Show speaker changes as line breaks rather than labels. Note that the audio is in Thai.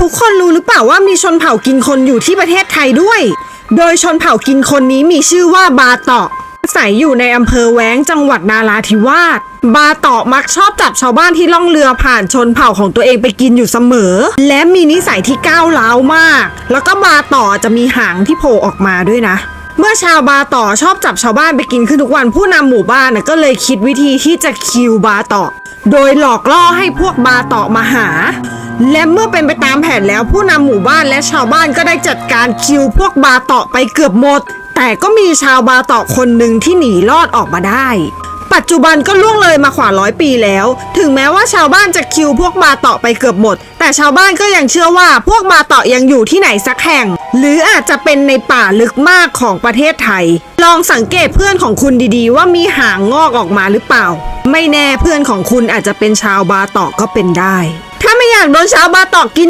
ทุกคนรู้หรือเปล่าว่ามีชนเผ่ากินคนอยู่ที่ประเทศไทยด้วย โดยชนเผ่ากินคนนี้มีชื่อว่าบาเตาะอาศัยอยู่ในอำเภอแว้งจังหวัดนาราธิวาส บาเตาะมักชอบจับชาวบ้านที่ล่องเรือผ่านชนเผ่าของตัวเองไปกินอยู่เสมอ และมีนิสัยที่ก้าวร้าวมาก แล้วก็บาเตาะจะมีหางที่โผล่ออกมาด้วยนะเมื่อชาวบาต่อชอบจับชาวบ้านไปกินขึ้นทุกวันผู้นำหมู่บ้านนะก็เลยคิดวิธีที่จะคิวบาต่อ โดยหลอกล่อให้พวกบาต่อมาหา และเมื่อเป็นไปตามแผนแล้วผู้นำหมู่บ้านและชาวบ้านก็ได้จัดการคิวพวกบาเต่อไปเกือบหมด แต่ก็มีชาวบาเต่อคนหนึ่งที่หนีรอดออกมาได้ ปัจจุบันก็ล่วงเลยมาขวาร้อยปีแล้ว ถึงแม้ว่าชาวบ้านจะคิวพวกบาเตาะไปเกือบหมด แต่ชาวบ้านก็ยังเชื่อว่าพวกบาเตาะยังอยู่ที่ไหนสักแห่ง หรืออาจจะเป็นในป่าลึกมากของประเทศไทย ลองสังเกตเพื่อนของคุณดีๆ ว่ามีหางงอกออกมาหรือเปล่า ไม่แน่เพื่อนของคุณอาจจะเป็นชาวบาเตาะก็เป็นได้าไม่อยากโดนชาวบาตอกกิน